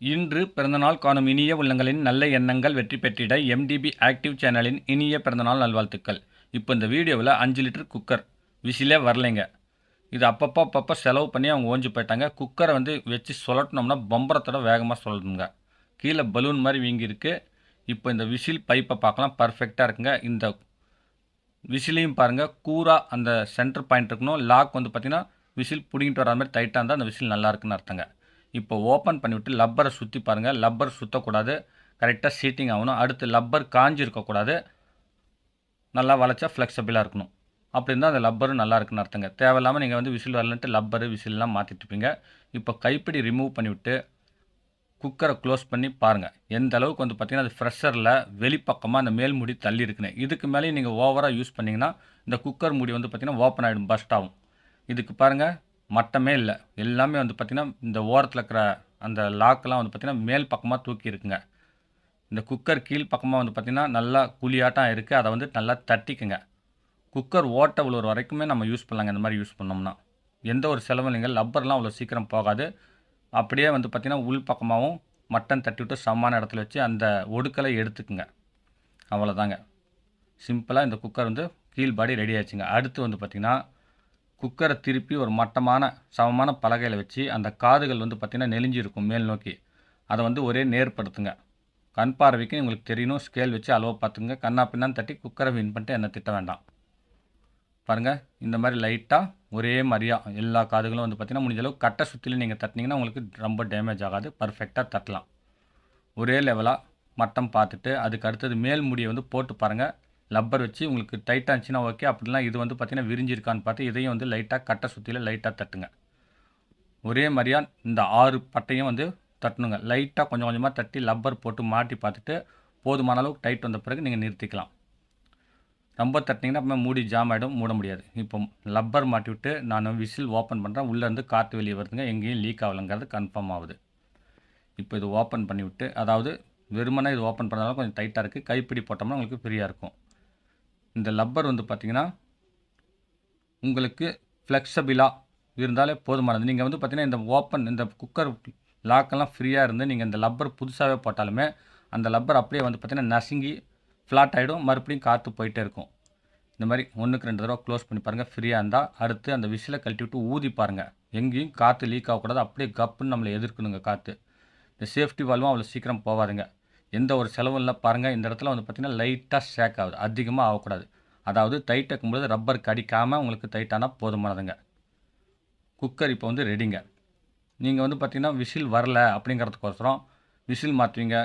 இன்று பிறந்தநாள் காணும் இனிய உள்ளங்களின் நல்ல எண்ணங்கள் வெற்றி பெற்றிட எம்டிபி ஆக்டிவ் சேனலின் இனிய பிறந்தநாள் நல்வாழ்த்துக்கள். இப்போ இந்த வீடியோவில் அஞ்சு லிட்டர் குக்கர் விசிலே வரலைங்க. இது அப்பப்போ அப்பப்போ செலவு பண்ணி அவங்க ஓஞ்சு போயிட்டாங்க. குக்கரை வந்து வச்சு சுழட்டினோம்னா பம்பரத்தோட வேகமாக சொல்லணுங்க கீழே பலூன் மாதிரி வீங்கியிருக்கு. இப்போ இந்த விசில் பைப்பை பார்க்கலாம். பர்ஃபெக்டாக இருக்குங்க. இந்த விசிலையும் பாருங்கள் கூராக அந்த சென்டர் பாயிண்ட் இருக்கணும். லாக் வந்து பார்த்திங்கன்னா விசில் பிடிங்கிட்டு வர மாதிரி டைட்டாக இருந்தால் அந்த விசில் நல்லா இருக்குன்னு அர்த்தங்க. இப்போ ஓப்பன் பண்ணிவிட்டு லப்பரை சுற்றி பாருங்கள் லப்பர் சுற்றக்கூடாது கரெக்டாக சீட்டிங் ஆகணும். அடுத்து லப்பர் காஞ்சி இருக்கக்கூடாது நல்லா வளைச்சா ஃப்ளெக்சபிளாக இருக்கணும். அப்படி இருந்தால் அந்த லப்பரும் நல்லா இருக்குன்னு அர்த்தங்க. தேவையில்லாமல் நீங்கள் வந்து விசில் வரலன்ட்டு லப்பரு விசில்லாம் மாற்றிட்டுப்பீங்க இப்போ கைப்பிடி ரிமூவ் பண்ணிவிட்டு குக்கரை க்ளோஸ் பண்ணி பாருங்கள் எந்த அளவுக்கு வந்து பார்த்திங்கன்னா அது ஃப்ரெஷரில் வெளிப்பக்கமாக அந்த மேல் முடி தள்ளி இருக்குன்னு. இதுக்கு மேலேயும் நீங்கள் ஓவராக யூஸ் பண்ணிங்கன்னா இந்த குக்கர் முடி வந்து பார்த்திங்கன்னா ஓப்பன் ஆகிடும் பஸ்ட் ஆகும். இதுக்கு பாருங்கள் மட்டமே இல்லை. எல்லாமே வந்து பார்த்திங்கன்னா இந்த ஓரத்தில் இருக்கிற அந்த லாக்கெல்லாம் வந்து பார்த்திங்கன்னா மேல் பக்கமாக தூக்கி இருக்குங்க. இந்த குக்கர் கீழ் பக்கமாக வந்து பார்த்திங்கன்னா நல்லா குழியாட்டம் இருக்குது அதை வந்து நல்லா தட்டிக்குங்க. குக்கர் ஓட்டை விழுற வரைக்குமே நம்ம யூஸ் பண்ணலாங்க. இந்த மாதிரி யூஸ் பண்ணோம்னா. எந்த ஒரு செலவும் இல்லைங்க. லப்பர்லாம் அவ்வளோ சீக்கிரம் போகாது. அப்படியே வந்து பார்த்திங்கன்னா உள் பக்கமாகவும் மட்டன் தட்டி விட்டு சமமான இடத்துல வச்சு அந்த ஒடுக்கலை எடுத்துக்குங்க. அவ்வளோதாங்க. சிம்பிளாக இந்த குக்கர் வந்து கீழ் பாடி ரெடி ஆச்சுங்க அடுத்து வந்து பார்த்திங்கன்னா குக்கரை திருப்பி ஒரு மட்டமான சமமான பலகையில் வச்சு அந்த காதுகள் வந்து பார்த்திங்கன்னா நெளிஞ்சிருக்கும் மேல் நோக்கி. அதை வந்து ஒரே நேர்படுத்துங்க. கண் பார்வைக்கு உங்களுக்கு தெரியணும். ஸ்கேல் வச்சு அளவு பார்த்துங்க கண்ணா பின்னான்னு தட்டி குக்கரை வின் பண்ணிட்டு என்ன திட்ட வேண்டாம். பாருங்கள் இந்த மாதிரி லைட்டாக ஒரே மாதிரியாக எல்லா காதுகளும் வந்து பார்த்திங்கன்னா முடிஞ்ச அளவுக்கு கட்டை சுற்றிலும் நீங்கள் தட்டினீங்கன்னா உங்களுக்கு ரொம்ப டேமேஜ் ஆகாது. பர்ஃபெக்டாக தட்டலாம். ஒரே லெவலாக மட்டம் பார்த்துட்டு அதுக்கு அடுத்தது மேல் முடியை வந்து போட்டு பாருங்கள் லப்பர் வச்சு உங்களுக்கு டைட்டாக இருந்துச்சுன்னா ஓகே அப்படிலாம் இது வந்து பார்த்திங்கன்னா விரிஞ்சிருக்கான்னு பார்த்து இதையும் வந்து லைட்டாக கட்டை சுற்றியில் லைட்டாக தட்டுங்க. ஒரே மாதிரியாக இந்த ஆறு பட்டையும் வந்து தட்டணுங்க. லைட்டாக கொஞ்சம் கொஞ்சமாக தட்டி லப்பர் போட்டு மாட்டி பார்த்துட்டு போதுமான அளவுக்கு டைட் வந்த பிறகு நீங்கள் நிறுத்திக்கலாம். ரொம்ப தட்டினீங்கன்னா அப்புறமா மூடி ஜாம் ஆகிடும் மூட முடியாது. இப்போ லப்பர் மாட்டி விட்டு நான் விசில் ஓப்பன் பண்ணுறேன் உள்ளேருந்து காற்று வெளியே வருதுங்க. எங்கேயும் லீக் ஆகலைங்கிறது கன்ஃபார்ம் ஆகுது. இப்போ இது ஓப்பன் பண்ணிவிட்டு அதாவது வெறுமனே இது ஓப்பன் பண்ணாலும் கொஞ்சம் டைட்டாக இருக்குது கைப்பிடி போட்டோம்னா உங்களுக்கு ஃப்ரீயாக இருக்கும். இந்த லப்பர் வந்து பார்த்திங்கன்னா உங்களுக்கு ஃப்ளெக்சபிளாக இருந்தாலே போதுமானது. நீங்கள் வந்து பார்த்திங்கன்னா இந்த ஓப்பன் இந்த குக்கர் லாக்கெல்லாம் ஃப்ரீயாக இருந்து நீங்கள் இந்த லப்பர் புதுசாகவே போட்டாலுமே அந்த லப்பர் அப்படியே வந்து பார்த்திங்கன்னா நசுங்கி ஃப்ளாட் ஆகிடும் மறுபடியும் காற்று போயிட்டே இருக்கும். இந்த மாதிரி ஒன்றுக்கு ரெண்டு தடவை க்ளோஸ் பண்ணி பாருங்கள் ஃப்ரீயாக இருந்தால் அடுத்து அந்த விசிலை கழட்டி விட்டு ஊதி பாருங்கள் எங்கேயும் காற்று லீக் ஆகக்கூடாது. அப்படியே கப்புன்னு நம்மளை எதிர்க்கணுங்க காற்று இந்த சேஃப்டி வால்வும் அவ்வளோ சீக்கிரம் போகாதுங்க. எந்த ஒரு செலவும் இல்லை. பாருங்கள் இந்த இடத்துல வந்து பார்த்திங்கன்னா லைட்டாக ஷேக் ஆகுது. அதிகமாக ஆகக்கூடாது. அதாவது டைட் வைக்கும்போது ரப்பர் கடிக்காமல் உங்களுக்கு டைட்டானால் போதுமானதுங்க. குக்கர் இப்போ வந்து ரெடிங்க நீங்கள் வந்து பார்த்திங்கன்னா விசில் வரல அப்படிங்கிறதுக்கோசரம் விசில் மாற்றுவீங்க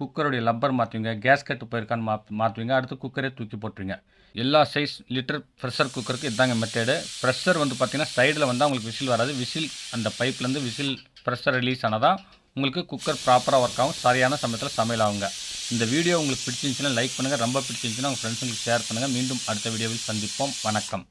குக்கருடைய லப்பர் மாற்றுவீங்க கேஸ் கட்டு போயிருக்கான்னு மா மாற்றுவீங்க அடுத்து குக்கரே தூக்கி போட்டுருவீங்க. எல்லா சைஸ் லிட்டர் ப்ரெஷர் குக்கருக்கு இதாங்க மெத்தேடு ப்ரெஷர் வந்து பார்த்திங்கன்னா சைடில் வந்தால் உங்களுக்கு விசில் வராது. விசில் அந்த பைப்லேருந்து விசில் ப்ரெஷர் ரிலீஸ் ஆனதான் உங்களுக்கு குக்கர் ப்ராப்பராக ஒர்க் ஆகும். சரியான சமயத்தில் சமையல் ஆகுங்க. இந்த வீடியோ உங்களுக்கு பிடிச்சிருந்துச்சுன்னா லைக் பண்ணுங்கள் ரொம்ப பிடிச்சிருந்துச்சுன்னா உங்கள் ஃப்ரெண்ட்ஸுங்களுக்கு ஷேர் பண்ணுங்கள் மீண்டும் அடுத்த வீடியோவில் சந்திப்போம். வணக்கம்.